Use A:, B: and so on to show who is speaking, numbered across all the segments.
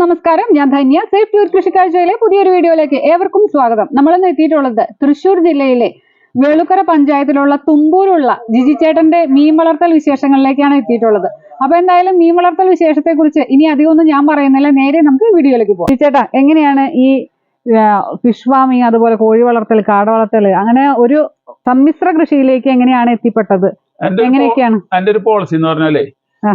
A: നമസ്കാരം. ഞാൻ Dhanya. Safe tour കൃഷിക്കാഴ്ചയിലെ പുതിയൊരു വീഡിയോയിലേക്ക് ഏവർക്കും സ്വാഗതം. നമ്മളിന്ന് എത്തിയിട്ടുള്ളത് തൃശൂർ ജില്ലയിലെ വേളുക്കര പഞ്ചായത്തിലുള്ള തുമ്പൂരുള്ള ജിജി ചേട്ടന്റെ മീൻ വളർത്തൽ വിശേഷങ്ങളിലേക്കാണ് എത്തിയിട്ടുള്ളത്. അപ്പൊ എന്തായാലും മീൻ വളർത്തൽ വിശേഷത്തെ കുറിച്ച് ഇനി അധികമൊന്നും ഞാൻ പറയുന്നില്ല. നേരെ നമുക്ക് വീഡിയോയിലേക്ക് പോകാം. ചേട്ടാ എങ്ങനെയാണ് ഈ ഫിഷ് ഫാമിങ് അതുപോലെ കോഴി വളർത്തൽ കാട വളർത്തൽ അങ്ങനെ ഒരു സമ്മിശ്ര കൃഷിയിലേക്ക് എങ്ങനെയാണ് എത്തിപ്പെട്ടത്? എങ്ങനെയൊക്കെയാണ്?
B: എന്റെ ഒരു പോളിസി എന്ന് പറഞ്ഞാലേ.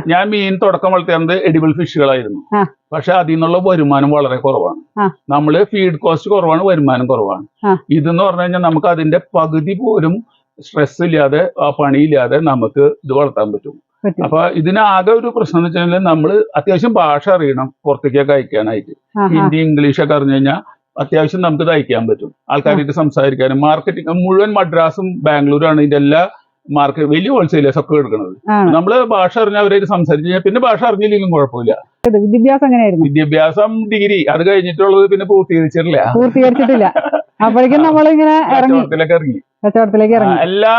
B: ഞാൻ മീൻ തുടക്കം വളർത്തിയത് എഡിബിൾ ഫിഷുകളായിരുന്നു പക്ഷെ അതിൽ നിന്നുള്ള വരുമാനം വളരെ കുറവാണ്.
A: നമ്മൾ
B: നമ്മൾ ഫീഡ് കോസ്റ്റ് കുറവാണ് വരുമാനം കുറവാണ്. ഇതെന്ന് പറഞ്ഞു കഴിഞ്ഞാൽ നമുക്ക് അതിന്റെ പകുതി പോലും സ്ട്രെസ് ഇല്ലാതെ ആ പണിയില്ലാതെ നമുക്ക് ഇത് വളർത്താൻ പറ്റും.
A: പറ്റും.
B: അപ്പൊ ഇതിനാകെ ഒരു പ്രശ്നം എന്ന് വെച്ചാൽ നമ്മൾ അത്യാവശ്യം ഭാഷ അറിയണം പുറത്തേക്കൊക്കെ അയക്കാനായിട്ട്. ഹിന്ദി ഇംഗ്ലീഷ് ഒക്കെ അറിഞ്ഞു കഴിഞ്ഞാൽ അത്യാവശ്യം നമുക്ക് ഇത് അയക്കാൻ പറ്റും. ആൾക്കാരായിട്ട് സംസാരിക്കാനും മാർക്കറ്റിംഗ് മുഴുവൻ മദ്രാസും ബാംഗ്ലൂരാണ് ഇതിന്റെ എല്ലാ മാർക്കറ്റ് വലിയ ഹോൾസെയിലേഴ്സ് ഒക്കെ എടുക്കുന്നത്. നമ്മൾ ഭാഷ അറിഞ്ഞ അവരായിട്ട് സംസാരിച്ചു കഴിഞ്ഞാൽ പിന്നെ ഭാഷ അറിഞ്ഞില്ലെങ്കിലും കുഴപ്പമില്ല.
A: വിദ്യാഭ്യാസം എങ്ങനെയായിരുന്നു?
B: വിദ്യാഭ്യാസം ഡിഗ്രി അത് കഴിഞ്ഞിട്ടുള്ളത് പിന്നെ പൂർത്തീകരിച്ചിട്ടില്ല.
A: പൂർത്തീകരിച്ചിട്ടില്ല. അപ്പോഴേക്കും നമ്മളിങ്ങനെ ഇറങ്ങി.
B: ഇറങ്ങി.
A: കച്ചവടത്തിലേക്ക്
B: ആ,
A: ഇറങ്ങി
B: എല്ലാ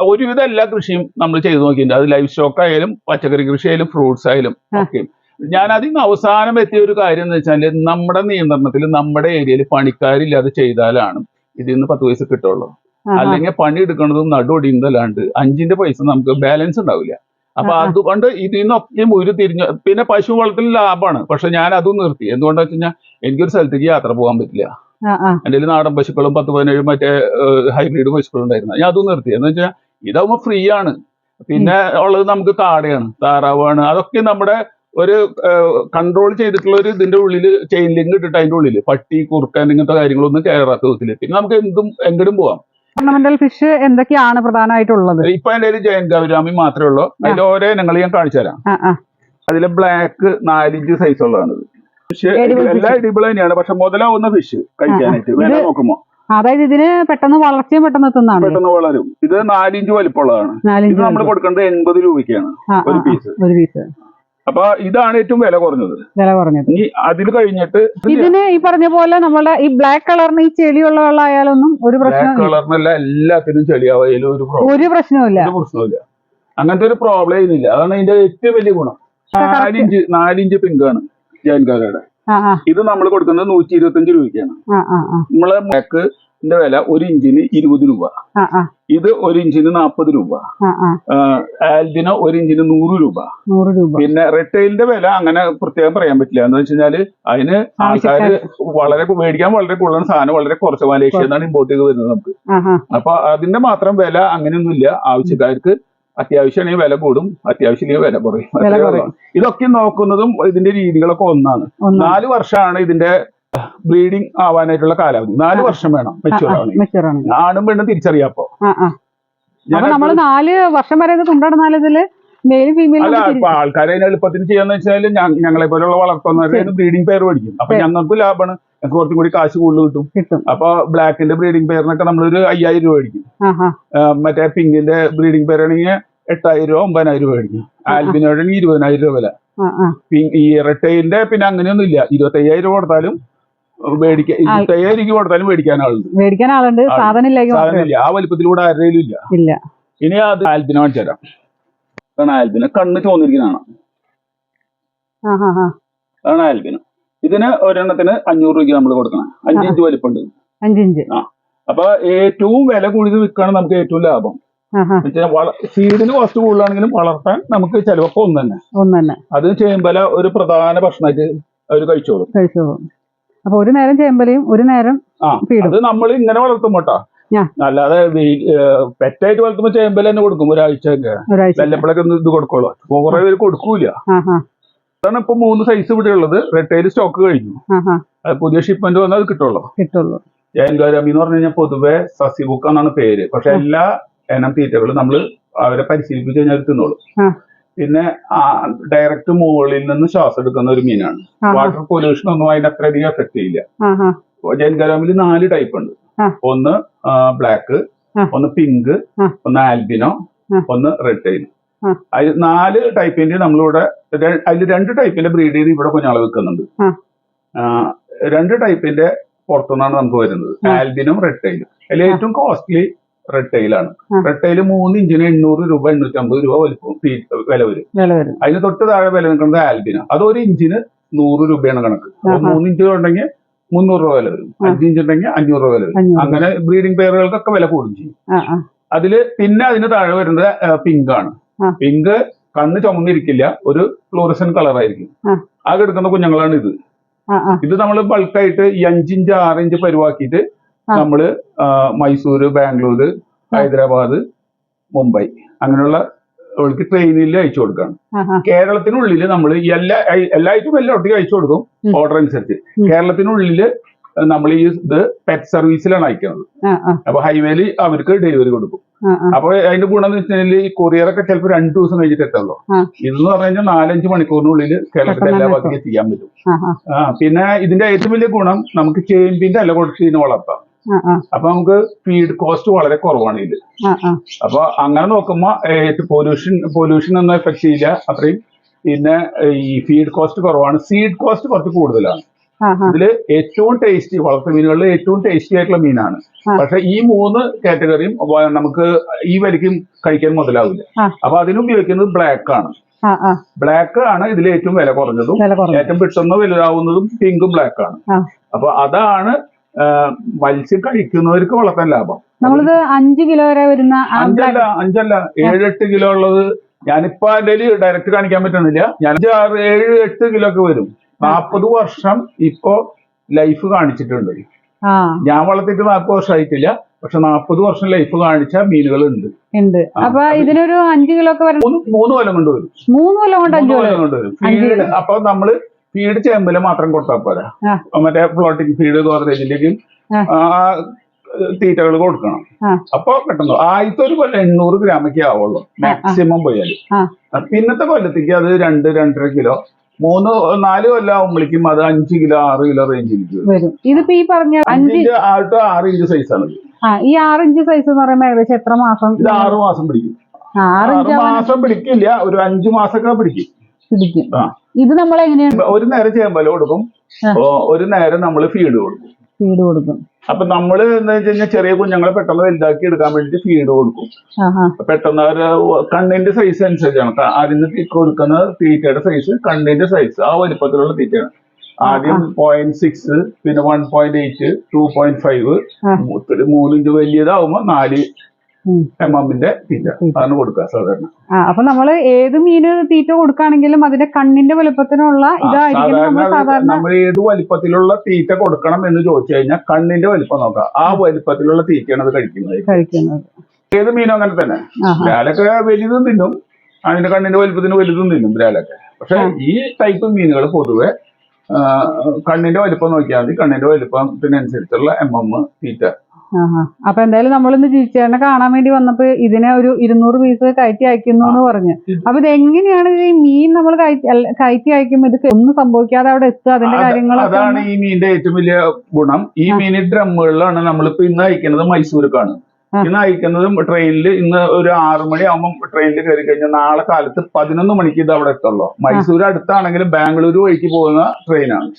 B: ഒരുവിധം എല്ലാ കൃഷിയും നമ്മൾ ചെയ്തു നോക്കിയിട്ടുണ്ട്. അത് ലൈഫ് സ്റ്റോക്ക് ആയാലും പച്ചക്കറി കൃഷി ആയാലും ഫ്രൂട്ട്സ് ആയാലും
A: ഓക്കെ
B: ഒക്കെ. ഞാൻ അതിൽ നിന്ന് അവസാനം എത്തിയ ഒരു കാര്യം എന്ന് വെച്ചാൽ നമ്മുടെ നിയന്ത്രണത്തിൽ നമ്മുടെ ഏരിയയിൽ പണിക്കാരില്ലാതെ ചെയ്താലാണ് ഇതിൽ നിന്ന് പത്ത് പൈസ കിട്ടുള്ളൂ. അല്ലെങ്കിൽ പണി എടുക്കുന്നതും നടുവടിയുന്നതല്ലാണ്ട് അഞ്ചിന്റെ പൈസ നമുക്ക് ബാലൻസ് ഉണ്ടാവില്ല. അപ്പൊ. അതുകൊണ്ട് ഇതിൽ നിന്നൊക്കെ ഒരു തിരിഞ്ഞു പിന്നെ പശു വളർത്തൽ ലാഭമാണ്. പക്ഷെ ഞാൻ അതും നിർത്തി. എന്തുകൊണ്ടാ വെച്ച് കഴിഞ്ഞാൽ എനിക്കൊരു സ്ഥലത്തേക്ക് യാത്ര പോകാൻ പറ്റില്ല. എന്റെ. എന്റെ നാടൻ പശുക്കളും പത്ത് പതിനേഴ് മറ്റേ ഹൈബ്രിഡ് പശുക്കളും ഉണ്ടായിരുന്നു. ഞാൻ അതും നിർത്തി. എന്ന് വെച്ചാൽ ഇതാവുമ്പോൾ ഫ്രീ ആണ്. പിന്നെ ഉള്ളത് നമുക്ക് കാടയാണ് താറാവാണ്. അതൊക്കെ നമ്മുടെ ഒരു കൺട്രോൾ ചെയ്തിട്ടുള്ള ഒരു ഇതിന്റെ ഉള്ളിൽ ചെയിൻ ലിങ്ക് ഇട്ടിട്ട് അതിന്റെ ഉള്ളിൽ പട്ടി കുറുക്കൻ ഇങ്ങനത്തെ കാര്യങ്ങളൊന്നും കയറാത്ത വിധത്തിൽ. പിന്നെ നമുക്ക് എന്തും എങ്ങടും പോവാം.
A: ഓർണമെന്റൽ ഫിഷ് എന്തൊക്കെയാണ് പ്രധാനമായിട്ടുള്ളത്?
B: ഇപ്പൊ എന്റെ കയ്യിൽ ജയൻ ഗൗരാമി മാത്രമേ ഉള്ളൂ. അതിന്റെ ഓരോ ഇനങ്ങൾ ഞാൻ കാണിച്ചു തരാം. അതിലെ ബ്ലാക്ക് നാലിഞ്ച് സൈസ് ഉള്ളതാണ്. ഫിഷ്. എല്ലാ ഇടിബിൾ തന്നെയാണ്. പക്ഷെ മുതലാവുന്ന ഫിഷ് കഴിക്കാനായിട്ട്.
A: വേറെ
B: നോക്കുമ്പോ
A: അതായത് ഇതിന് പെട്ടെന്ന് വളർച്ചയും പെട്ടെന്ന് എത്തുന്നതാണ്.
B: പെട്ടെന്ന് വളരും. ഇത് നാലിഞ്ച് വലിപ്പമുള്ളതാണ്. ഇത് നമ്മൾ കൊടുക്കേണ്ടത് എൺപത് രൂപയ്ക്കാണ്. ഒരു പീസ്
A: ഒരു പീസ്
B: അപ്പൊ ഇതാണ് ഏറ്റവും വില കുറഞ്ഞത്.
A: വില കുറഞ്ഞത്.
B: ഇനി അതിൽ കഴിഞ്ഞിട്ട്
A: ഇതിന് ഈ പറഞ്ഞ പോലെ നമ്മളുടെ ഈ ബ്ലാക്ക് കളറിന് ഈ ചെളിയുള്ള വെള്ളം ആയാലൊന്നും ഒരു
B: ബ്ലാക്ക്
A: പ്രശ്നം
B: കളറിനല്ല എല്ലാത്തിനും ചെളിയാവായാലും ഒരു പ്രോബ്ലം
A: ഒരു പ്രശ്നവുമില്ല
B: ഒരു പ്രശ്നമില്ല അങ്ങനത്തെ ഒരു പ്രോബ്ലം ഇതില്ല അതാണ് ഇതിന്റെ ഏറ്റവും വലിയ ഗുണം. നാലിഞ്ച് നാലിഞ്ച് പിങ്കാണ് ആണ്
A: ആ ആ.
B: ഇത് നമ്മൾ കൊടുക്കുന്നത് നൂറ്റി ഇരുപത്തഞ്ച് രൂപയ്ക്കാണ്.
A: ആ ആ ആ.
B: നമ്മളെ ബ്ലാക്കിന്റെ വില ഒരു ഇഞ്ചിന് ഇരുപത് രൂപ. ഇത് ഒരു ഇഞ്ചിന് നാൽപ്പത് രൂപ. ആൽബിനോ ഒരു ഇഞ്ചിന് നൂറ് രൂപ.
A: നൂറ് രൂപ.
B: പിന്നെ റിട്ടെയിലിന്റെ വില അങ്ങനെ പ്രത്യേകം പറയാൻ പറ്റില്ല. എന്ന് വെച്ച് കഴിഞ്ഞാൽ അതിന് ആൾക്കാര് വളരെ മേടിക്കാൻ വളരെ കൂടുതൽ സാധനം വളരെ കുറച്ച് മലേഷ്യ എന്നാണ് ഇമ്പോർട്ട് ചെയ്ത് വരുന്നത് നമുക്ക്. അപ്പൊ അതിന്റെ മാത്രം വില അങ്ങനെയൊന്നുമില്ല. ആവശ്യക്കാർക്ക് അത്യാവശ്യമാണെങ്കിൽ വില കൂടും. അത്യാവശ്യമില്ലെങ്കിൽ വില കുറയും. ഇതൊക്കെ നോക്കുന്നതും ഇതിന്റെ രീതികളൊക്കെ ഒന്നാണ്. നാല് വർഷമാണ് ഇതിന്റെ ബ്രീഡിംഗ് ആവാനായിട്ടുള്ള കാലാവധി. നാല് വർഷം വേണം മെച്ചൂർ
A: ആവണം.
B: ആണും പെണ്ണും തിരിച്ചറിയാപ്പോ
A: അപ്പൊ നമ്മൾ നാല് വർഷം വരെ
B: അല്ല ആൾക്കാരെ എളുപ്പത്തിന് ചെയ്യാന്ന് വെച്ചാൽ ഞങ്ങളെ പോലുള്ള വളർത്തുന്നവരുടെ ബ്രീഡിംഗ് പെയർ മേടിക്കും. അപ്പൊ ഞങ്ങൾക്ക് ലാഭമാണ്. ഞങ്ങൾക്ക് കുറച്ചും കൂടി കാശ് കൂടുതൽ കിട്ടും. അപ്പൊ ബ്ലാക്കിന്റെ ബ്രീഡിംഗ് പെയറിനൊക്കെ നമ്മളൊരു അയ്യായിരം രൂപ മേടിക്കും. മറ്റേ പിങ്കിന്റെ ബ്രീഡിംഗ് പെയർ ആണെങ്കിൽ എട്ടായിരം രൂപ ഒമ്പതിനായിരം രൂപ മേടിക്കും. ആൽബിനോടാണെങ്കിൽ ഇരുപതിനായിരം രൂപ വില. ഈ റെട്ടൈലിന്റെ പിന്നെ അങ്ങനെയൊന്നും ഇല്ല ഇരുപത്തി അയ്യായിരം രൂപ കൊടുത്താലും മേടിക്കാൻ രൂപ കൊടുത്താലും മേടിക്കാൻ ആളുണ്ട്.
A: മേടിക്കാൻ ആളുണ്ട്. സാധനം
B: ഇല്ല ആ വലിപ്പത്തിലൂടെ ആരുടെയും ഇല്ല.
A: ഇല്ല.
B: ഇനി അത് ആൽബിനെ കാണിച്ചു തരാം. അതാണ് ആൽബിന്. കണ്ണ് ചോന്നിരിക്കുന്നതാണ് അതാണ് ആൽബിന്. ഇതിന് ഒരെണ്ണത്തിന് അഞ്ഞൂറ് രൂപ നമ്മൾ കൊടുക്കണം. അഞ്ചിഞ്ച് വലിപ്പുണ്ട്
A: അഞ്ചിഞ്ച് ആ.
B: അപ്പൊ ഏറ്റവും വില കൂടിയത് വിൽക്കാണ് നമുക്ക് ഏറ്റവും ലാഭം. സീഡിന് കോസ്റ്റ് കൂടുതലാണെങ്കിലും വളർത്താൻ നമുക്ക് ചിലവൊക്കെ ഒന്ന് തന്നെ
A: ഒന്ന് തന്നെ
B: അത് ചേമ്പല ഒരു പ്രധാന ഭക്ഷണമായിട്ട് അവർ കഴിച്ചോളും.
A: കഴിച്ചോളൂ. അപ്പൊ ഒരു നേരം ചേമ്പലയും ഒരു നേരം
B: ആ അത് നമ്മൾ ഇങ്ങനെ വളർത്തും കേട്ടോ. അല്ലാതെ പെറ്റായിട്ട് വളർത്തുമ്പോ ചേമ്പല തന്നെ കൊടുക്കും ഒരാഴ്ചയൊക്കെ.
A: ഒരാഴ്ച
B: വല്ലപ്പോഴൊക്കെ ഇത് കൊടുക്കുള്ളൂ. കുറെ പേര് കൊടുക്കൂല അതാണ് ഇപ്പൊ മൂന്ന് സൈസ് ഇവിടെ ഉള്ളത്. റെറ്റൈൽ സ്റ്റോക്ക് കഴിഞ്ഞു. പുതിയ ഷിപ്മെന്റ് വന്നാൽ അത് കിട്ടുള്ളൂ.
A: കിട്ടുള്ളൂ.
B: ജയൻകാരാമി എന്ന് പറഞ്ഞു കഴിഞ്ഞാൽ പൊതുവെ സസ്യബുക്ക് എന്നാണ് പേര്. പക്ഷെ എല്ലാ എനം തീറ്റകളും നമ്മൾ അവരെ പരിശീലിപ്പിച്ച് കഴിഞ്ഞാൽ തിന്നോളും. പിന്നെ ഡയറക്റ്റ് മുകളിൽ നിന്ന് ശ്വാസം എടുക്കുന്ന ഒരു മീനാണ്. വാട്ടർ പൊല്യൂഷൻ ഒന്നും അതിന് അത്രയധികം എഫക്ട് ചെയ്യില്ല. ജൻഗരാമിൽ നാല് ടൈപ്പ് ഉണ്ട്. ഒന്ന് ബ്ലാക്ക് ഒന്ന് പിങ്ക് ഒന്ന് ആൽബിനോ ഒന്ന് റെഡ് ടൈൽ
A: ആ.
B: അതിൽ നാല് ടൈപ്പിന്റെ നമ്മളിവിടെ അതിൽ രണ്ട് ടൈപ്പിന്റെ ബ്രീഡ് ചെയ്ത് ഇവിടെ കുഞ്ഞാളെ വെക്കുന്നുണ്ട്. രണ്ട് ടൈപ്പിന്റെ പുറത്തുനിന്നാണ് നമുക്ക് വരുന്നത്. ആൽബിനും റെഡ് ടൈലും അതിൽ ഏറ്റവും കോസ്റ്റ്ലി റെഡ് ടൈലാണ്. റെഡ് ടൈൽ മൂന്ന് ഇഞ്ചിന് എണ്ണൂറ് രൂപ എണ്ണൂറ്റമ്പത് രൂപ വലിപ്പം വില വരും. അതിന് തൊട്ട് താഴെ വില നിൽക്കുന്നത് ആൽബിന. അത് ഒരു ഇഞ്ചിന് നൂറ് രൂപയാണ് കണക്ക്. മൂന്ന് ഇഞ്ച് ഉണ്ടെങ്കിൽ മുന്നൂറ് രൂപ വില വരും. അഞ്ച് ഇഞ്ച് ഉണ്ടെങ്കിൽ അഞ്ഞൂറ് രൂപ വില വരും. അങ്ങനെ ബ്രീഡിംഗ് പെയറുകൾക്കൊക്കെ വില കൂടും ചെയ്യും. അതിൽ പിന്നെ അതിന് താഴെ വരുന്നത് പിങ്ക് ആണ്. പിങ്ക് കണ്ണ് ചുമന്നിരിക്കില്ല ഒരു ഫ്ലോറിസൻ കളർ ആയിരിക്കും.
A: ആ.
B: ആകെ എടുക്കുന്ന കുഞ്ഞുങ്ങളാണ് ഇത്. ഇത് നമ്മൾ ബൾക്കായിട്ട് ഈ അഞ്ചിഞ്ച് ആറിഞ്ച് പരുവാക്കിയിട്ട്
A: ആ,
B: മൈസൂര് ബാംഗ്ലൂര് ഹൈദരാബാദ് മുംബൈ അങ്ങനെയുള്ള അവൾക്ക് ട്രെയിനിൽ അയച്ചു കൊടുക്കുകയാണ്
A: കേരളത്തിനുള്ളിൽ
B: കേരളത്തിനുള്ളിൽ നമ്മൾ എല്ലാ എല്ലാ ഐറ്റവും എല്ലായിടത്തേക്കും അയച്ചു കൊടുക്കും. ഓർഡർ അനുസരിച്ച്.
A: കേരളത്തിനുള്ളിൽ
B: കേരളത്തിനുള്ളിൽ നമ്മൾ ഈ ഇത് പെറ്റ് സർവീസിലാണ് അയക്കുന്നത്. അപ്പൊ ഹൈവേയിൽ അവർക്ക് ഡെലിവറി കൊടുക്കും. അപ്പൊ അതിന്റെ ഗുണം എന്ന് വെച്ചാൽ ഈ കൊറിയറൊക്കെ ചിലപ്പോൾ രണ്ടു ദിവസം കഴിഞ്ഞിട്ട്
A: എത്തല്ലോ.
B: ഇതെന്ന് പറഞ്ഞു കഴിഞ്ഞാൽ നാലഞ്ച് മണിക്കൂറിനുള്ളിൽ കേരളത്തിൽ എല്ലാ ഭാഗത്തേക്ക് എത്തിക്കാൻ പറ്റും. പിന്നെ ഇതിന്റെ ഏറ്റവും വലിയ ഗുണം നമുക്ക് ചേമ്പിന്റെ ഇല കൊടുത്ത് ഇതിനെ വളർത്താം. അപ്പൊ നമുക്ക് ഫീഡ് കോസ്റ്റ് വളരെ കുറവാണ് ഇതിൽ
A: ആ
B: അപ്പൊ അങ്ങനെ നോക്കുമ്പോ പൊല്യൂഷൻ പൊല്യൂഷൻ ഒന്നും എഫക്ട് ചെയ്യില്ല. അത്രയും പിന്നെ ഈ ഫീഡ് കോസ്റ്റ് കുറവാണ്. സീഡ് കോസ്റ്റ് കുറച്ച് കൂടുതലാണ്. ഇതിൽ ഏറ്റവും ടേസ്റ്റി വളർത്തു മീനുകളിൽ ഏറ്റവും ടേസ്റ്റി ആയിട്ടുള്ള മീനാണ്. പക്ഷെ ഈ മൂന്ന് കാറ്റഗറിയും നമുക്ക് ഈ വരിക്കും കഴിക്കാൻ മുതലാവില്ല. അപ്പൊ അതിന് ഉപയോഗിക്കുന്നത് ബ്ലാക്ക് ആണ്. ബ്ലാക്ക് ആണ് ഇതിൽ ഏറ്റവും വില കുറഞ്ഞതും ഏറ്റവും പെട്ടെന്ന് വലുതാവുന്നതും പിങ്കും ബ്ലാക്ക് ആണ്. അപ്പൊ അതാണ് മത്സ്യം കഴിക്കുന്നവർക്ക് വളർത്താൻ ലാഭം.
A: നമ്മളിത് അഞ്ച് കിലോ വരെ വരുന്ന
B: അഞ്ചല്ല അഞ്ചല്ല ഏഴെട്ട് കിലോ ഉള്ളത് ഞാനിപ്പോ എന്റെ ഡയറക്റ്റ് കാണിക്കാൻ പറ്റുന്നില്ല. ഞാൻ അഞ്ച് ആറ് ഏഴ് എട്ട് കിലോ ഒക്കെ വരും. നാൽപ്പത് വർഷം ഇപ്പോ ലൈഫ് കാണിച്ചിട്ടുണ്ട്. ഞാൻ വളർത്തിയിട്ട് നാൽപ്പത് വർഷം ആയിട്ടില്ല പക്ഷെ നാൽപ്പത് വർഷം ലൈഫ് കാണിച്ച മീനുകൾ ഉണ്ട്.
A: ഉണ്ട് അപ്പൊ ഇതിനൊരു അഞ്ച് കിലോ ഒക്കെ
B: മൂന്ന് കൊല്ലം കൊണ്ട് വരും.
A: മൂന്ന് കൊല്ലം കൊണ്ട് അഞ്ച്
B: കൊല്ലം കൊണ്ട് വരും. അപ്പൊ നമ്മൾ ഫീഡ് ചേമ്പിൽ മാത്രം കൊടുത്താൽ പോരാ. മറ്റേ ഫ്ലോട്ടിംഗ് ഫീഡ് ഗോർദേജിന്റെയും
A: ആ.
B: തീറ്റകൾ കൊടുക്കണം. അപ്പൊ കിട്ടുന്നു ആദ്യത്തെ ഒരു കൊല്ലം എണ്ണൂറ് ഗ്രാമൊക്കെ ആവുള്ളൂ. മാക്സിമം പോയാൽ. പിന്നത്തെ കൊല്ലത്തേക്ക് അത് രണ്ട് രണ്ടര കിലോ. മൂന്ന് നാല് കൊല്ലം ആവുമ്പോഴേക്കും അത് അഞ്ച് കിലോ ആറ് കിലോ റേഞ്ചിലേക്ക് വരും.
A: ഇതിപ്പോ ഈ പറഞ്ഞ
B: അഞ്ചിഞ്ച് ആറ് ആറ് ഇഞ്ച് സൈസാണ്
A: ഈ ആറ് ഇഞ്ച് സൈസ് എന്ന് പറയുമ്പോൾ ഏകദേശം എത്ര മാസം
B: ഇത് ആറ് മാസം പിടിക്കും.
A: ആറ്
B: മാസം പിടിക്കില്ല. ഒരു അഞ്ചു മാസമൊക്കെ പിടിക്കും.
A: പിടിക്കും.
B: ആ.
A: ഇത് നമ്മൾ എങ്ങനെയാണ്
B: ഒരു നേരം ചേമ്പല കൊടുക്കും. ഒരു നേരം നമ്മൾ ഫീഡ് കൊടുക്കും.
A: ഫീഡ് കൊടുക്കും.
B: അപ്പൊ നമ്മൾ എന്താ വെച്ച് കഴിഞ്ഞാൽ ചെറിയ കുഞ്ഞുങ്ങളെ പെട്ടെന്ന് വലുതാക്കി എടുക്കാൻ വേണ്ടി ഫീഡ് കൊടുക്കും. പെട്ടെന്ന് അവർ കണ്ണിന്റെ സൈസ് അനുസരിച്ചാണ്. അതിന് കൊടുക്കുന്ന തീറ്റയുടെ സൈസ് കണ്ണിന്റെ സൈസ് ആ വലിപ്പത്തിലുള്ള തീറ്റയാണ്. ആദ്യം പോയിന്റ് സിക്സ് പിന്നെ one point eight two point five. മൂന്നിഞ്ച് വലിയതാവുമ്പോ നാല് എമ്മിന്റെ തീറ്റ. അതാണ് കൊടുക്കുക സാധാരണ.
A: അപ്പൊ നമ്മൾ ഏത് മീന് തീറ്റ കൊടുക്കുകയാണെങ്കിലും അതിന്റെ കണ്ണിന്റെ വലുപ്പത്തിനുള്ള ഇതായിരിക്കും നമ്മൾ
B: സാധാരണ നമ്മൾ ഏത് വലിപ്പത്തിലുള്ള തീറ്റ കൊടുക്കണം എന്ന് ചോദിച്ചു കഴിഞ്ഞാൽ കണ്ണിന്റെ വലിപ്പം നോക്കാം ആ വലിപ്പത്തിലുള്ള തീറ്റയാണ് അത് കഴിക്കുന്നത്.
A: കഴിക്കുന്നത്.
B: ഏത് മീനും അങ്ങനെ തന്നെ. ബ്രാലൊക്കെ വലുതും തിന്നും. അതിന്റെ കണ്ണിന്റെ വലുപ്പത്തിന് വലുതും തിന്നും ബ്രാലൊക്കെ. പക്ഷെ ഈ ടൈപ്പ് മീനുകൾ പൊതുവെ കണ്ണിന്റെ വലിപ്പം നോക്കിയാൽ മതി. കണ്ണിന്റെ വലിപ്പത്തിനനുസരിച്ചുള്ള എം എം തീറ്റ.
A: അപ്പൊ എന്തായാലും നമ്മളിന്ന് ജിച്ചേട്ടനെ കാണാൻ വേണ്ടി വന്നപ്പോ ഇതിനെ ഒരു ഇരുന്നൂറ് പീസ് കയറ്റി അയക്കുന്നു എന്ന് പറഞ്ഞു അപ്പൊ ഇത് എങ്ങനെയാണ് ഈ മീൻ നമ്മൾ കയറ്റി അയക്കുമ്പോൾ ഇത് ഒന്നും സംഭവിക്കാതെ അവിടെ എത്തുക അതിന്റെ
B: കാര്യങ്ങൾ
A: കാര്യങ്ങളൊക്കെ
B: അതാണ് ഈ മീനിന്റെ ഏറ്റവും വലിയ ഗുണം ഈ. മീൻ ഡ്രമ്മുകളിലാണ് നമ്മളിപ്പോ ഇന്ന് അയക്കുന്നത് മൈസൂർക്കാണ്. ഇന്ന് അയക്കുന്നതും ട്രെയിനിൽ ഇന്ന് ഒരു ആറു മണി ആകുമ്പോൾ ട്രെയിനിൽ കയറി കഴിഞ്ഞാൽ നാളെ കാലത്ത് പതിനൊന്ന് മണിക്ക് ഇത് അവിടെ എത്തുള്ളൂ. മൈസൂർ അടുത്താണെങ്കിലും ബാംഗ്ലൂർ വഴിക്ക് പോകുന്ന ട്രെയിനാണ്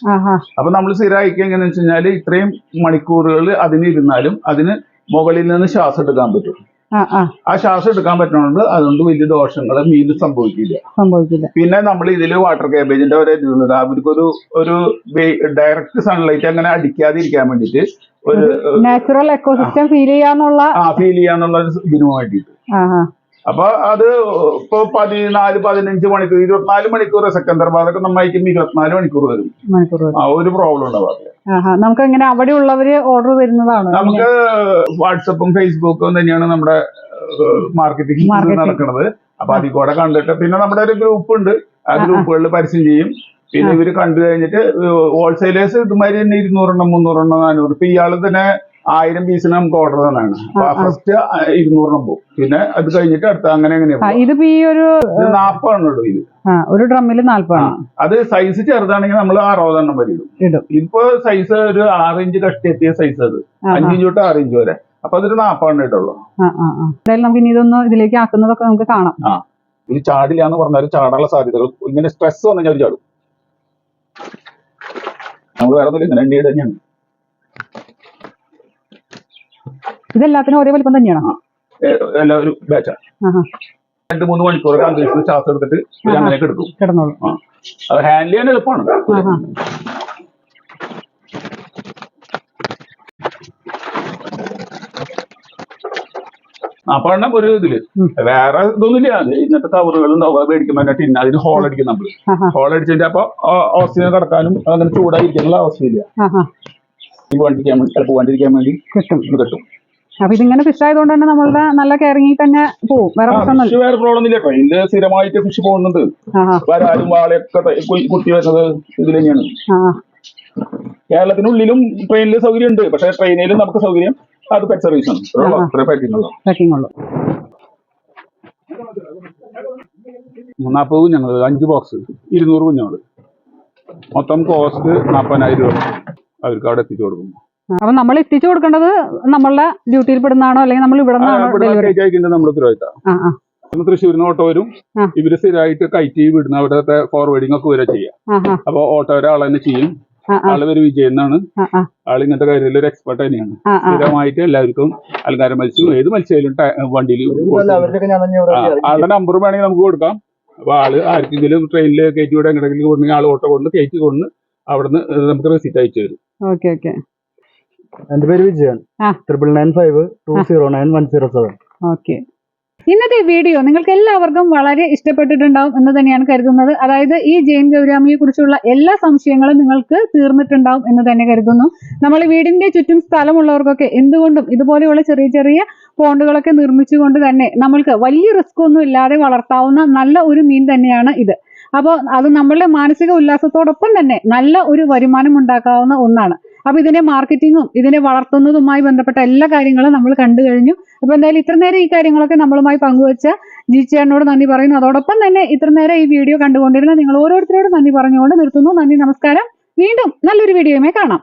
B: അപ്പൊ നമ്മൾ സ്ഥിരം അയക്കുക എങ്ങനെയാണെന്ന് വെച്ച് കഴിഞ്ഞാൽ ഇത്രയും മണിക്കൂറുകൾ അതിനിരുന്നാലും അതിന് മുകളിൽ നിന്ന് ശ്വാസം എടുക്കാൻ പറ്റും.
A: ആ
B: ശ്വാസം എടുക്കാൻ പറ്റുന്നതുകൊണ്ട് അതുകൊണ്ട് വലിയ ദോഷങ്ങൾ മീൻ സംഭവിക്കില്ല.
A: സംഭവിക്കില്ല.
B: പിന്നെ നമ്മൾ ഇതിൽ വാട്ടർ കേബേജിന്റെ ഒരു ഇതുള്ളത് അവർക്കൊരു ഒരു ഡയറക്റ്റ് സൺലൈറ്റ് അങ്ങനെ അടിക്കാതിരിക്കാൻ വേണ്ടിട്ട് ഒരു
A: നാച്ചുറൽ എക്കോസിസ്റ്റം ഫീൽ ചെയ്യാന്നുള്ള
B: ആ ഫീൽ ചെയ്യാന്നുള്ള ഒരു ഇതിനു വേണ്ടിയിട്ട്. അപ്പൊ അത് ഇപ്പൊ പതിനാല് പതിനഞ്ച് മണിക്കൂർ ഇരുപത്തിനാല് മണിക്കൂർ സെക്കൻഡർ നമ്മൾ നമ്മൾക്കും ഇരുപത്തിനാല് മണിക്കൂർ വരും. ആ ഒരു പ്രോബ്ലം ഉണ്ടാവാറില്ല
A: നമുക്ക് എങ്ങനെ അവിടെ ഉള്ളവര് ഓർഡർ തരുന്നതാണ്
B: നമുക്ക് വാട്സപ്പും ഫേസ്ബുക്കും തന്നെയാണ് നമ്മുടെ മാർക്കറ്റിംഗ് നടക്കുന്നത്. അപ്പൊ അതിൽ കൂടെ കണ്ടിട്ട് പിന്നെ നമ്മുടെ ഒരു ഗ്രൂപ്പ് ഉണ്ട്. ആ. ഗ്രൂപ്പുകളിൽ പരസ്യം ചെയ്യും. പിന്നെ ഇവർ കണ്ടു കഴിഞ്ഞിട്ട് ഹോൾസെയിലേഴ്സ് ഇതുമാതിരി തന്നെ ഇരുന്നൂറെണ്ണം മുന്നൂറെണ്ണം നാനൂറ്. ഇപ്പൊ ഇയാൾ തന്നെ ആയിരം പീസിന് നമുക്ക് ഓർഡർ തന്നെയാണ്. ഫസ്റ്റ് ഇരുന്നൂറിനും പോകും. പിന്നെ അത് കഴിഞ്ഞിട്ട് അടുത്ത അങ്ങനെ
A: ഇതിപ്പോ ഈ ഒരു
B: ഇത്
A: ഒരു ഡ്രമ്മിൽ നാൽപ്പതാണ്
B: അത് സൈസ് ചെറുതാണെങ്കിൽ നമ്മൾ അറുപതെണ്ണം വരെ ഇടും. ഇപ്പൊ സൈസ് ഒരു ആറ് ഇഞ്ച് കഷ്ടി എത്തിയ സൈസ് അത് അഞ്ചിഞ്ച് തൊട്ട് ആറ് ഇഞ്ച് വരെ. അപ്പൊ അതൊരു നാൽപ്പതെണ്ണം ഇട്ടുള്ളൂ
A: എന്തായാലും നമുക്ക് ഇനി ഇതൊന്ന് ഇതിലേക്ക് ആക്കുന്നതൊക്കെ നമുക്ക് കാണാം.
B: ഇത് ചാടില്ല എന്ന് പറഞ്ഞാൽ ചാടാനുള്ള സാധ്യതകൾ ഇങ്ങനെ സ്ട്രെസ് വന്നു കഴിഞ്ഞാൽ ചാടും. നമ്മൾ വേറെ ഒന്നുമില്ല ഇങ്ങനെ തന്നെയാണ്.
A: ഇതെല്ലാത്തിനും ഒരേ വലിപ്പം തന്നെയാണോ?
B: എല്ലാം ഒരു ബാച്ചാ രണ്ട് മൂന്ന് മണിക്കൂറൊക്കെ അന്തരീക്ഷത്തിൽ ശ്വാസം എടുത്തിട്ട് ഇവർ അങ്ങനെ എടുക്കും.
A: കിടന്നോളൂ.
B: അത് ഹാൻഡിൽ ചെയ്യാൻ എളുപ്പമാണ്.
A: ആഹാ.
B: അപ്പെണ്ണം ഒരു ഇതിൽ.
A: ഉം.
B: വേറെ ഇതൊന്നുമില്ല. അത് ഇങ്ങനത്തെ കവറുകൾ ഉണ്ടാവുക മേടിക്കുമ്പോൾ തന്നെ ടിന്ന അതിന് ഹോൾ അടിക്കും നമ്മൾ.
A: ആഹാ.
B: ഹോൾ അടിച്ചിട്ട് അപ്പൊ ഓക്സിജൻ കടക്കാനും അങ്ങനെ ചൂടായിരിക്കാനുള്ള അവസ്ഥയില്ല.
A: ആഹാ.
B: പോകാണ്ടിരിക്കാൻ വേണ്ടി ചിലപ്പോൾ പോകാണ്ടിരിക്കാൻ വേണ്ടി
A: കിട്ടും.
B: ഇത് കിട്ടും.
A: അപ്പൊ ഇതിങ്ങനെ ഫിഷ് ആയതുകൊണ്ട് തന്നെ നമ്മളുടെ നല്ല കെയറിങ്ങിൽ തന്നെ പോകും വേറെ പ്രശ്നമൊന്നുമില്ല.
B: വേറെ പ്രോബ്ലം ഇല്ല ഇതിൽ സ്ഥിരമായിട്ട് ഫിഷ് പോകുന്നുണ്ട്.
A: ആഹാ.
B: വരാലും വാളയൊക്കെ കുത്തി വരുന്നത് ഇതിൽ തന്നെയാണ്. കേരളത്തിനുള്ളിലും ട്രെയിനിൽ സൗകര്യം ഉണ്ട് പക്ഷെ ട്രെയിനിലും നമുക്ക് സൗകര്യം അത് പെറ്റ് സർവീസ് ആണ്. പാക്കിംഗ് ഉള്ളൂ.
A: പാക്കിംഗ് ഉള്ളു
B: നാൽപ്പത് കുഞ്ഞുങ്ങൾ അഞ്ച് ബോക്സ് ഇരുന്നൂറ് കുഞ്ഞുങ്ങൾ മൊത്തം കോസ്റ്റ് നാൽപ്പതിനായിരം രൂപ. അവർക്ക് അവിടെ എത്തിച്ചു കൊടുക്കും
A: അപ്പൊ നമ്മൾ എത്തിച്ചു കൊടുക്കേണ്ടത് നമ്മളുടെ ഡ്യൂട്ടിയിൽ പെടുന്നതാണോ അല്ലെങ്കിൽ നമ്മൾ ഇവിടെ നിന്നാണോ
B: നിന്ന് ഓട്ടോ വരും. ഇവർ സ്ഥിരമായിട്ട് കയറ്റി വിടുന്ന അവിടുത്തെ ഫോർവേഡിംഗ് ഒക്കെ വരെ ചെയ്യാം. അപ്പൊ ഓട്ടോ ഒരാൾ തന്നെ ചെയ്യും. ആൾ വരെ വിജയൻ എന്നാണ്.
A: ആൾ
B: ആൾ ഇങ്ങനത്തെ കാര്യത്തിൽ ഒരു എക്സ്പെർട്ട് തന്നെയാണ്. സ്ഥിരമായിട്ട് എല്ലാവർക്കും അലങ്കാരം മത്സ്യം ഏത് മത്സ്യമായാലും വണ്ടിയിൽ. ആളുടെ നമ്പർ വേണമെങ്കിൽ നമുക്ക് കൊടുക്കാം. അപ്പൊ ആൾ ആർക്കെങ്കിലും ട്രെയിനിൽ കയറ്റി വിടാൻ എങ്ങനെയെങ്കിലും കൊടുണെങ്കിൽ ആൾ ഓട്ടോ കൊണ്ട് കയറ്റി കൊണ്ട് അവിടുന്ന് നമുക്ക് റെസിറ്റ് അയച്ചു തരും.
A: Okay okay.
C: എന്റെ പേര് Vijayan. Triple nine five two zero nine one zero seven
A: okay. ഇന്നത്തെ വീഡിയോ നിങ്ങൾക്ക് എല്ലാവർക്കും വളരെ ഇഷ്ടപ്പെട്ടിട്ടുണ്ടാവും എന്ന് തന്നെയാണ് കരുതുന്നത്. അതായത് ഈ ജെയിൻ ഗൗരാമിയെ കുറിച്ചുള്ള എല്ലാ സംശയങ്ങളും നിങ്ങൾക്ക് തീർന്നിട്ടുണ്ടാവും എന്ന് തന്നെ കരുതുന്നു. നമ്മൾ വീടിന്റെ ചുറ്റും സ്ഥലമുള്ളവർക്കൊക്കെ എന്തുകൊണ്ടും ഇതുപോലെയുള്ള ചെറിയ ചെറിയ പോണ്ടുകളൊക്കെ നിർമ്മിച്ചുകൊണ്ട് തന്നെ നമ്മൾക്ക് വലിയ റിസ്ക് ഒന്നും ഇല്ലാതെ വളർത്താവുന്ന നല്ല ഒരു മീൻ തന്നെയാണ് ഇത്. അപ്പോൾ അത് നമ്മളുടെ മാനസിക ഉല്ലാസത്തോടൊപ്പം തന്നെ നല്ല ഒരു വരുമാനം ഉണ്ടാക്കാവുന്ന ഒന്നാണ്. അപ്പൊ ഇതിനെ മാർക്കറ്റിങ്ങും ഇതിനെ വളർത്തുന്നതുമായി ബന്ധപ്പെട്ട എല്ലാ കാര്യങ്ങളും നമ്മൾ കണ്ടു കഴിഞ്ഞു. അപ്പൊ എന്തായാലും ഇത്ര നേരം ഈ കാര്യങ്ങളൊക്കെ നമ്മളുമായി പങ്കുവച്ച ജിച്ചേട്ടനോട് നന്ദി പറയുന്നു. അതോടൊപ്പം തന്നെ ഇത്ര നേരം ഈ വീഡിയോ കണ്ടുകൊണ്ടിരുന്ന നിങ്ങൾ ഓരോരുത്തരോടും നന്ദി പറഞ്ഞുകൊണ്ട് നിർത്തുന്നു. നന്ദി നമസ്കാരം. വീണ്ടും നല്ലൊരു വീഡിയോയുമായി കാണാം.